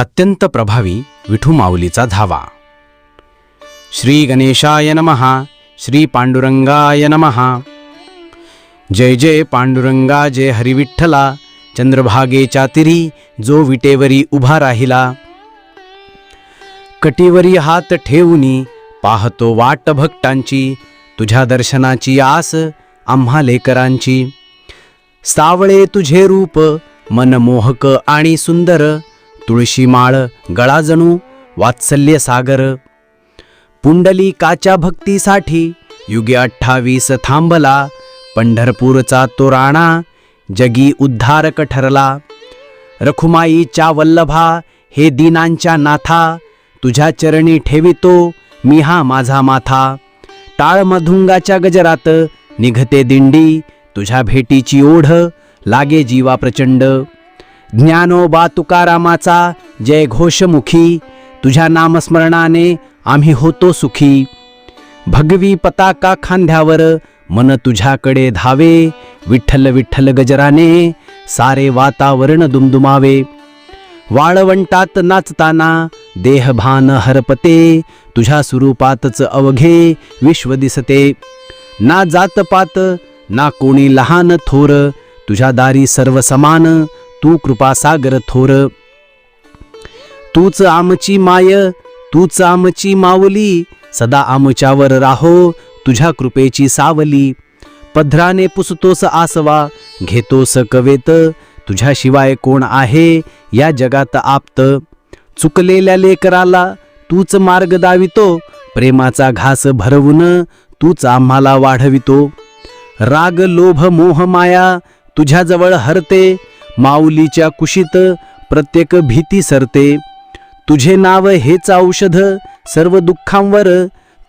अत्यंत प्रभावी विठू माऊलीचा धावा. श्री गणेशाय नमहा श्री पांडुरंगाय नमहा जय जय पांडुरंगा जय हरिविठ्ठला चंद्रभागेच्या तिरी जो विटेवरी उभा राहिला. कटीवरी हात ठेवूनी पाहतो वाट भक्तांची तुझ्या दर्शनाची आस आम्हा लेकरांची. सावळे तुझे रूप मनमोहक आणि सुंदर तुळशी माळ गळाजणू वात्सल्य सागर. पुंडलिकाच्या भक्तीसाठी युगे अठ्ठावीस थांबला पंढरपूरचा तो राणा जगी उद्धारक ठरला रखुमाईच्या वल्लभा हे दीनांच्या नाथा तुझ्या चरणी ठेवितो मी हा माझा माथा. टाळ मधुंगाच्या गजरात निघते दिंडी तुझ्या भेटीची ओढ लागे जीवा प्रचंड. ज्ञानोबा तुकारामाचा जय घोषमुखी तुझ्या नामस्मरणाने आम्ही होतो सुखी. भगवी पताका खांद्यावर मन तुझ्याकडे धावे विठ्ठल विठ्ठल गजराने सारे वातावरण दुमदुमावे. वाळवंटात नाचताना देहभान हरपते तुझ्या स्वरूपातच अवघे विश्व दिसते. ना जातपात ना कोणी लहान थोर तुझ्या दारी सर्व समान तू कृपासागर थोर. तूच आमची माय तूच आमची माऊली सदा आमच्यावर राहो तुझ्या कृपेची सावली. पधराने पुसतोस आसवा घेतोस कवेत तुझ्याशिवाय कोण आहे या जगात आप्त. चुकलेल्या लेकराला तूच मार्ग दावितो प्रेमाचा घास भरवून तूच आम्हाला वाढवितो. राग लोभ मोह माया तुझ्याजवळ हरते माऊलीच्या कुशीत प्रत्येक भीती सरते. तुझे नाव हेच औषध सर्व दुःखांवर.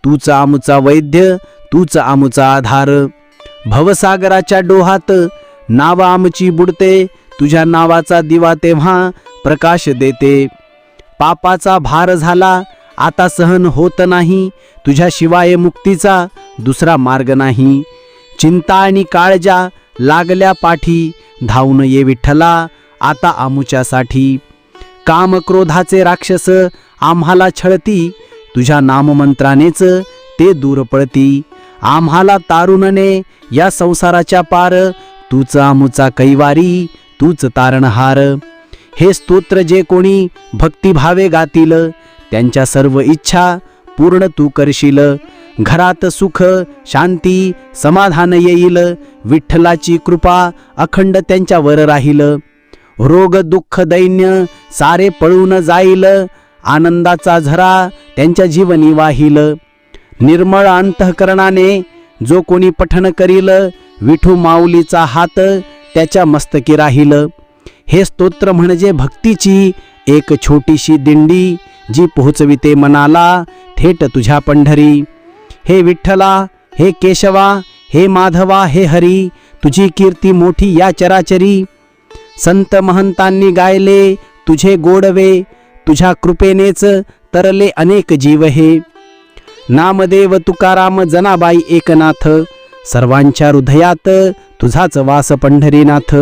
तूच आमचा वैद्य तूच आमचा आधार. भवसागराच्या डोहात नाव आमची बुडते तुझ्या नावाचा दिवा तेव्हा प्रकाश देते. पापाचा भार झाला आता सहन होत नाही तुझ्याशिवाय मुक्तीचा दुसरा मार्ग नाही. चिंता आणि काळजा लागल्या पाठी धावून ये विठ्ठला आता आमुच्यासाठी. काम क्रोधाचे राक्षस आम्हाला छळती तुझ्या नाममंत्रानेच ते दूर पळती. आम्हाला तारुणने या संसाराच्या पार तूच आमुचा कैवारी तूच तारणहार. हे स्तोत्र जे कोणी भक्तिभावे गातील त्यांच्या सर्व इच्छा पूर्ण तू करशील. घरात सुख शांती समाधान येईल. विठ्ठलाची कृपा अखंड त्यांच्यावर राहील. रोग दुःख दैन्य सारे पळून जाईल. आनंदाचा झरा त्यांच्या जीवनी वाहील. निर्मळ अंतःकरणाने जो कोणी पठण करील विठू माऊलीचा हात त्याच्या मस्तकी राहील. हे स्तोत्र म्हणजे भक्तीची एक छोटीशी दिंडी जी पोहोचविते मनाला थेट तुझ्या पंढरी. हे विठ्ठला हे केशवा हे माधवा हे हरी तुझी कीर्ती मोठी या चराचरी. संत महंतांनी गायले तुझे गोडवे तुझ्या कृपेनेच तरले अनेक जीव हे. नामदेव तुकाराम जनाबाई एकनाथ सर्वांच्या हृदयात तुझाच वास पंढरीनाथ.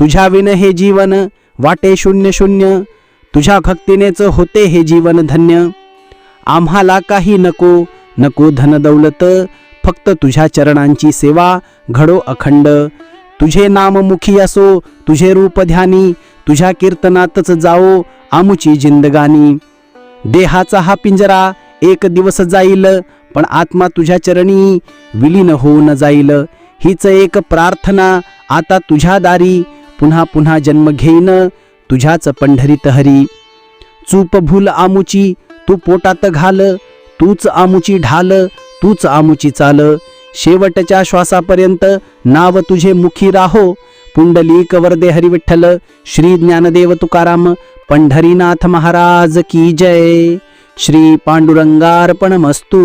तुझ्या विन हे जीवन वाटे शून्य शून्य तुझ्या भक्तीनेच होते हे जीवन धन्य. आम्हाला काही नको नको धन दौलत फक्त तुझ्या चरणांची सेवा घडो अखंड. तुझे नाम मुखी असो तुझे रूप ध्यानी तुझ्या कीर्तनातच जाओ आमुची जिंदगानी. देहाचा हा पिंजरा एक दिवस जाईल पण आत्मा तुझ्या चरणी विलीन होऊन जाईल. हीच एक प्रार्थना आता तुझ्या दारी पुन्हा पुन्हा जन्म घेईन तुझ्याच पंढरीत हरी. चूप भूल आमुची तू पोटात घाल तूच आमुची ढाल तूच आमुची चाल. शेवटच्या श्वासापर्यंत नाव तुझे मुखी राहो. पुंडलीक वरदे हरिविठ्ठल श्री ज्ञानदेव तुकाराम पंढरीनाथ महाराज की जय. श्री पांडुरंगार्पणमस्तू